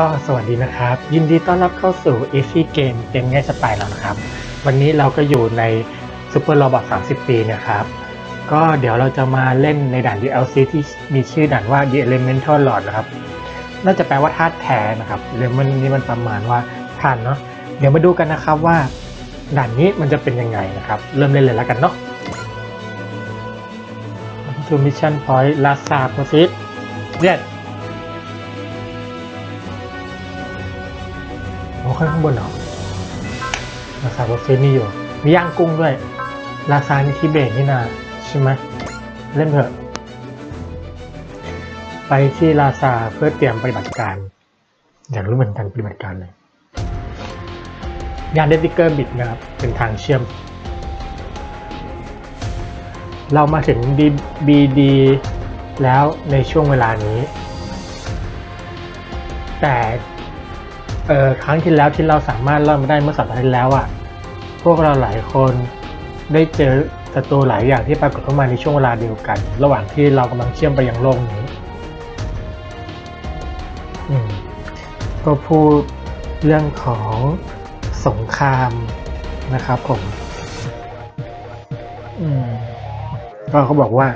ก็สวัสดีนะครับ ยินดีต้อนรับเข้าสู่ Easy Game เกมง่ายสไตล์แล้วนะครับ วันนี้เราก็อยู่ใน Super Robot 30 ปีนะครับ ก็เดี๋ยวเราจะมาเล่นในด่าน DLC ที่มีชื่อด่านว่า The Elemental Lord นะครับ น่าจะแปลว่าธาตุแท้นะครับหรือมันนี่มันประมาณว่าธาตุเนาะเดี๋ยวมาดูกันนะครับว่า ด่านนี้มันจะเป็นยังไงนะครับ เริ่มเล่นเลยแล้วกันเนาะ to mission point Lhasa proceed yes โอ้ข้างข้างบนหรอลาซาโรเซนนี่อยู่ มีย่างกุ้งด้วยลาซานี่ทิเบตนี่นาใช่ไหมเล่นเถอะ ไปที่ลาซาเพื่อเตรียมปฏิบัติการ อยากรู้เหมือนกันปฏิบัติการเลยยานเดติเกอร์บิดนะครับ เป็นทางเชื่อม เรามาถึง BD แล้วในช่วงเวลานี้ แต่ เออครั้งที่แล้วที่เราสามารถเล่ามาได้เมื่อสัปดาห์ที่แล้วอะ่ะ พวกเราหลายคนได้เจอศัตรูหลายอย่างที่ปรากฏเข้ามาในช่วงเวลาเดียวกัน ระหว่างที่เรากำลังเชื่อมไปยังโลกนี้ก็พูดเรื่องของสงครามนะครับผมก็เขาบอกว่า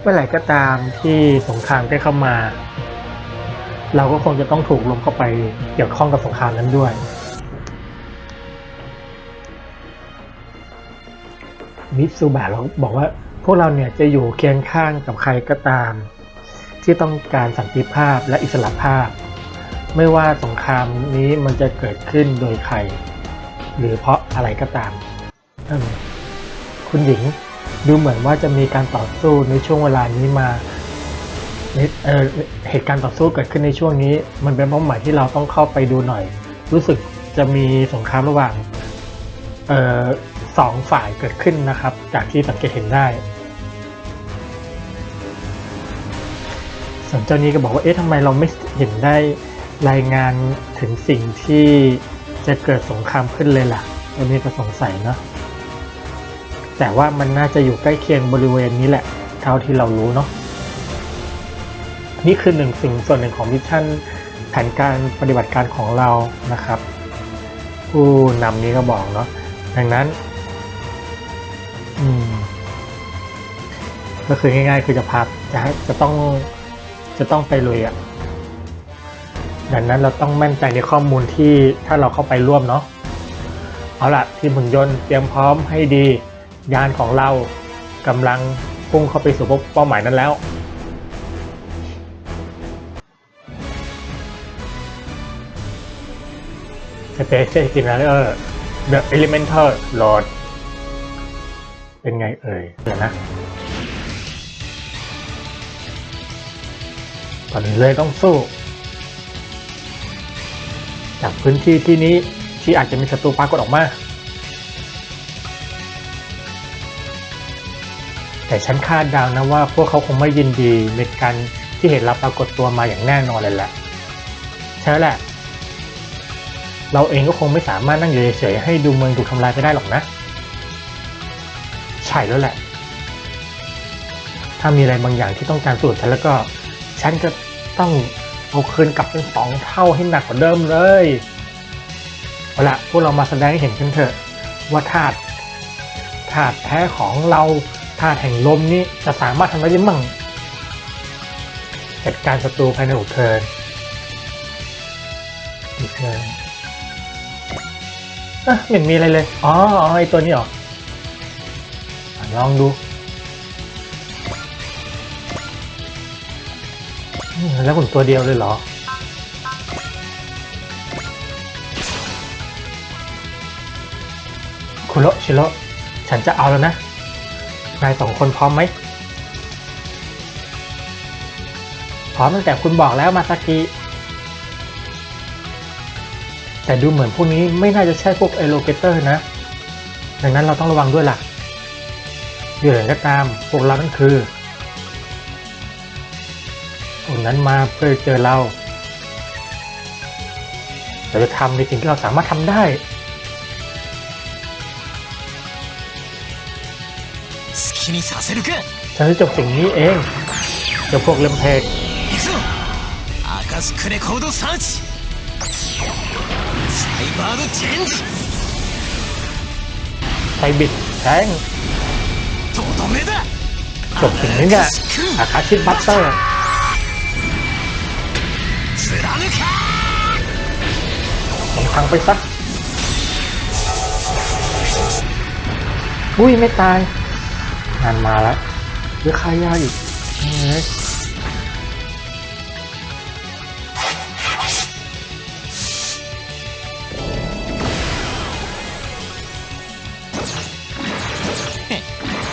เมื่อไหร่ก็ตามที่สงครามได้เข้ามา เราก็คงจะต้องถูกลงเข้าไปเกี่ยวข้องกับสงครามนั้นด้วย มิตซูบะเราบอกว่าพวกเราเนี่ยจะอยู่เคียงข้างกับใครก็ตาม ที่ต้องการสันติภาพและอิสระภาพ ไม่ว่าสงครามนี้มันจะเกิดขึ้นโดยใคร หรือเพราะอะไรก็ตามมคุณหญิงดูเหมือนว่าจะมีการต่อสู้ในช่วงเวลานี้มา เอ่อเหตุการณ์ต่อสู้เกิดขึ้นในช่วงนี้ มันเป็นเป้าหมายที่เราต้องเข้าไปดูหน่อย รู้สึกจะมีสงครามระหว่างเอ่อสองฝ่ายเกิดขึ้นนะครับ จากที่สังเกตเห็นได้ส่วนเจ้านี้ก็บอกว่าเอ๊ะทำไมเราไม่เห็นได้รายงานถึงสิ่งที่จะเกิดสงครามขึ้นเลยล่ะเจ้านี้ก็สงสัยเนาะแต่ว่ามันน่าจะอยู่ใกล้เคียงบริเวณนี้แหละเท่าที่เรารู้เนาะ นี่คือหนึ่งสิ่งส่วนหนึ่งของมิชชั่นแผนการปฏิบัติการของเรานะครับ ผู้นำนี้ก็บอกเนาะดังนั้นอืมก็คือง่าย ๆ คือจะพักจะให้จะต้องจะต้องไปลุยอะ่ะดังนั้นเราต้องมั่นใจในข้อมูลที่ถ้าเราเข้าไปร่วมเนาะเอาละทีมหุ่นยนต์เตรียมพร้อมให้ดี ยานของเรากำลังพุ่งเข้าไปสู่เป้าหมายนั้นแล้ว Space Generator The Elemental Lord เป็นไงเอ่ยเดี๋ยวนะ ตอนนี้เลยต้องสู้ จากพื้นที่ที่นี้ที่อาจจะมีศัตรูปรากฏออกมา แต่ฉันคาดเดาวนะว่าพวกเขาคงไม่ยินดีในการที่เห็นเราปรากฏตัวมาอย่างแน่นอนเลยแหละใช่แล้วแหละ เราเองก็คงไม่สามารถนั่งอยู่เฉยๆให้ดูเมืองถูกทำลายไปได้หรอกนะ ใช่แล้วแหละ ถ้ามีอะไรบางอย่างที่ต้องการสูตรฉันแล้วก็ ฉันก็ต้องเอาคืนกลับเป็นสองเท่าให้หนักกว่าเดิมเลยเอาละพวกเรามาแสดงให้เห็นกันเถอะ ว่าธาตุธาตุแท้ของเราธาตุแห่งลมนี้จะสามารถทำได้หรือมั่งจัดการศัตรูภายในหกเทินอีกเทิน อะไม่เห็นมีอะไรเลย อ๋ออ๋อไอตัวนี้เหรออะลองดูอืมแล้วหุ่นตัวเดียวเลยเหรอ คุโรชิโร่ฉันจะเอาแล้วนะ นายสองคนพร้อมไหม พร้อมตั้งแต่คุณบอกแล้วมาซากิ แต่ดูเหมือนพวกนี้ไม่น่าจะใช่พวกเอโลเกเตอร์นะ ดังนั้นเราต้องระวังด้วยละ่ะอยู่ไหก็ตามพวกเรานั่นคือพวกนั้นมาเพื่อเจอเรา เราจะทำในสิ่งที่เราสามารถทำได้ ฉันจะจบสิ่งนี้เองจะพวกเลมเพกอาคัสคุเนโคโดซันชิ サイバードチェンジ ใช้บิดแทง とどめだ จบถึงนี้เนี่ยอาคาชิบัตเตอร์ 貫か ผมพังไปซะอุ้ยไม่ตาย งานมาแล้วหรือค่ายากอีกเฮ้ย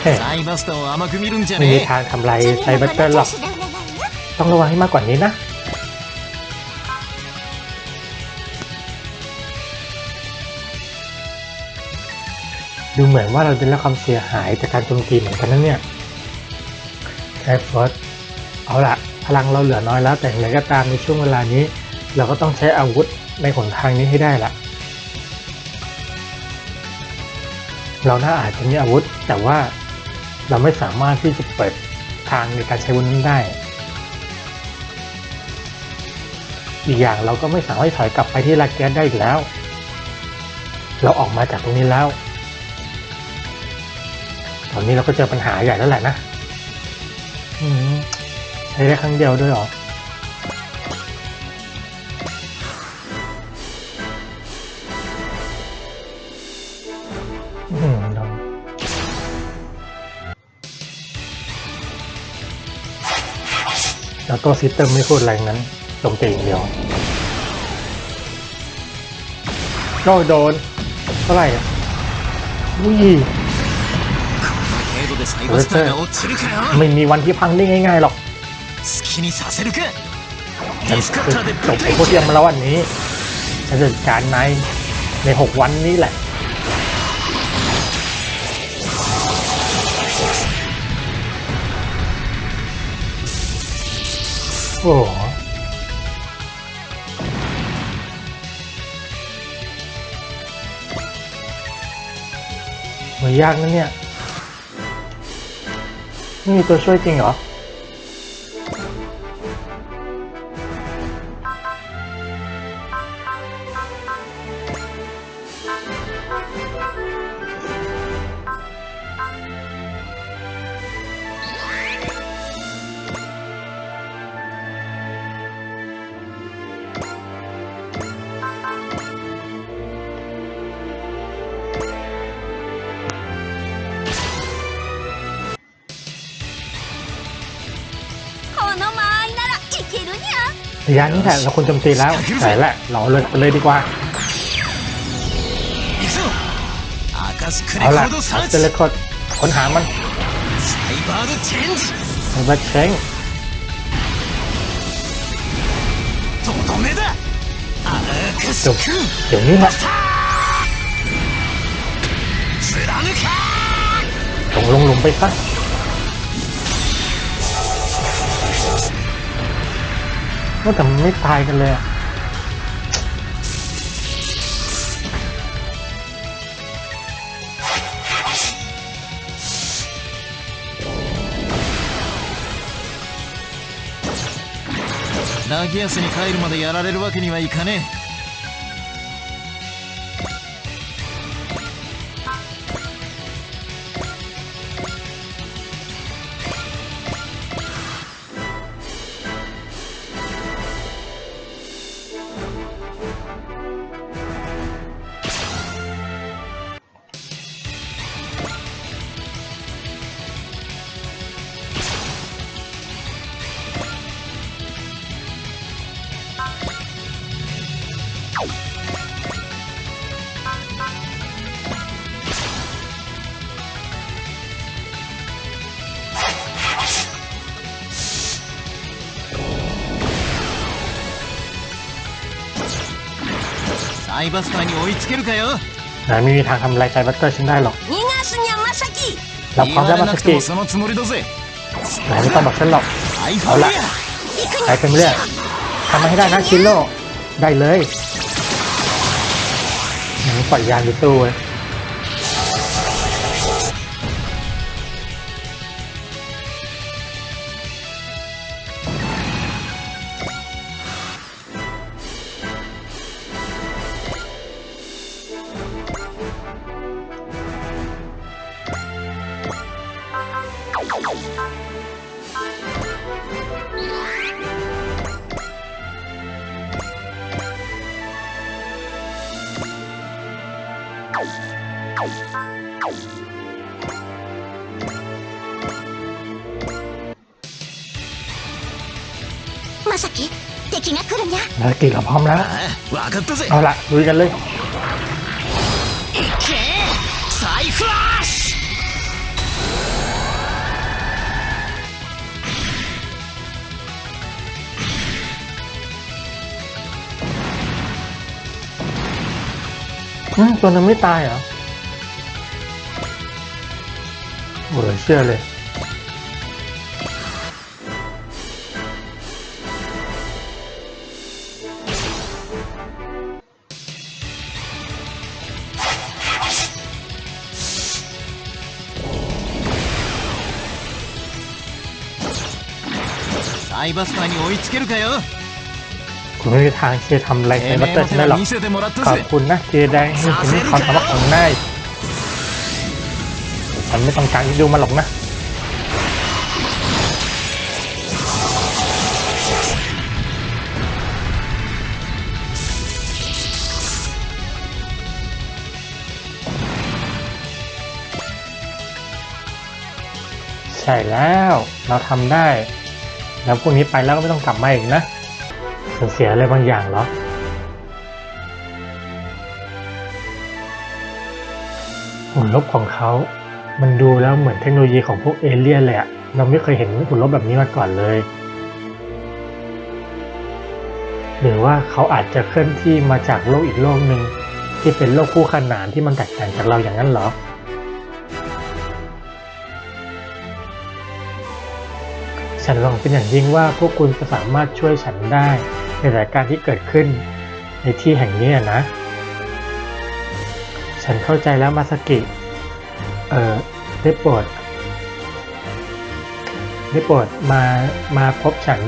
ไม่ได้มีทางทำลายไซบัสเตอร์หรอก ต้องระวังให้มากกว่านี้นะดูเหมือนว่าเราจะรับความเสียหายจากการโจมตีเหมือนกันนั่นเนี่ยไอฟอสเอาละพลังเราเหลือน้อยแล้ว แต่อย่างไรก็ตามในช่วงเวลานี้ เราก็ต้องใช้อาวุธในขนทางนี้ให้ได้ละ เราน่าอาจจะมีอาวุธแต่ว่า เราไม่สามารถที่จะเปิดทางในการใช้วุ้นั้นได้ อีกอย่างเราก็ไม่สามารถถอยกลับไปที่ลาแก๊สได้อีกแล้ว เราออกมาจากตรงนี้แล้ว ตอนนี้เราก็เจอปัญหาใหญ่แล้วแหละนะใช้ได้ครั้งเดียวด้วยหรอ อโต้ซิสเต็มไม่พูดแรงนั้นลงตีอย่างเดียวก็โดนเท่าไหร่อุ้ยเวสเตอร์ไม่มีวันที่พังได้ง่ายๆหรอกฉันจบโคตรเทียมมแล้ววันนี้ฉันจะการในในหกวันนี้แหละ โอ้โหมันยากนะเนี่ย ไม่มีตัวช่วยจริงเหรอ ยานี้แหละเราคนจำตีแล้วใส่แหละเราเลยไปเลยดีกว่าเอาล่ะเจเลคอดค้นหามันไซเบอร์เชนจ์ไซเบอร์เชนจ์จบเดี๋ยวนี้นะลงลงลงไปซะ ว่าแต่มันไม่ตายกันเลยอะ ラギアスに帰るまでやられるわけにはいかねえ イバスターに追いつけるかよ นายไม่มีทางทำลายใจบัตเตอร์ฉันได้หรอก 逃がすにゃまさき รับความ 言 ได้ われ มา な ส くて กิ もそのつもりだぜ นายไม่ต้องบอกฉันหรอก アイファイヤー 行く ใช้เป็นเรื่องทำมาให้ได้นะคิโลได้เลยหนังปล่อยยานอยู่ตู้เลย まさき敵が来るにゃラッキー gặp hôm đó rồi là đuổi gần lên. อืมตัวนั้นไม่ตายเหรอโอ้ยเชื่อเลย サイバスターに追いつけるかよ ผมไม่มีทางที่ทำอะไรในวัตเตอร์ฉันได้หรอกขอบคุณนะที่แดงให้เห็นความสามารถของนายฉันไม่ต้องการดูมาหรอกนะใช่แล้วเราทำได้ แล้วพวกนี้ไปแล้วก็ไม่ต้องกลับมาอีกนะ สูญเสียอะไรบางอย่างเหรอ หุ่นลบของเขา มันดูแล้วเหมือนเทคโนโลยีของพวกเอเลี่ยนเลยอะเราไม่เคยเห็นหุ่นลบแบบนี้มาก่อนเลย หรือว่าเขาอาจจะเคลื่อนที่มาจากโลกอีกโลกหนึ่งที่เป็นโลกคู่ขนานที่มันแตกต่างจากเราอย่างนั้นเหรอฉันหวังเป็นอย่างยิ่งว่าพวกคุณจะสามารถช่วยฉันได้ ในสถานการณ์ที่เกิดขึ้นในที่แห่งนี้นะ ฉันเข้าใจแล้วมาสกิ เอ่อได้โปรดได้โปรดมามาพบฉัน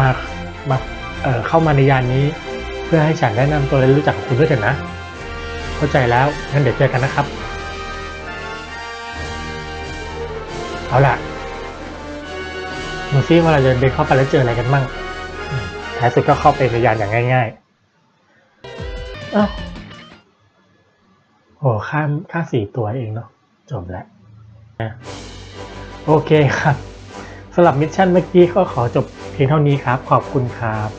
มามาเอ่อเข้ามาในยานนี้ เพื่อให้ฉันแนะนำตัวและรู้จักกับคุณด้วยเถอะนะ เข้าใจแล้วงั้นเดี๋ยวเจอกันนะครับ เอาล่ะดูซิว่าเราจะเดินเข้าไปแล้วเจออะไรกันบ้าง ท้ายสุดก็เข้าไปในยานอย่างง่ายๆอ้าวโอ้ค่าค่าสี่ตัวเองเนาะจบแล้วนะโอเคครับสำหรับมิชชั่นเมื่อกี้ก็ขอจบเพียงเท่านี้ครับ ขอบคุณครับ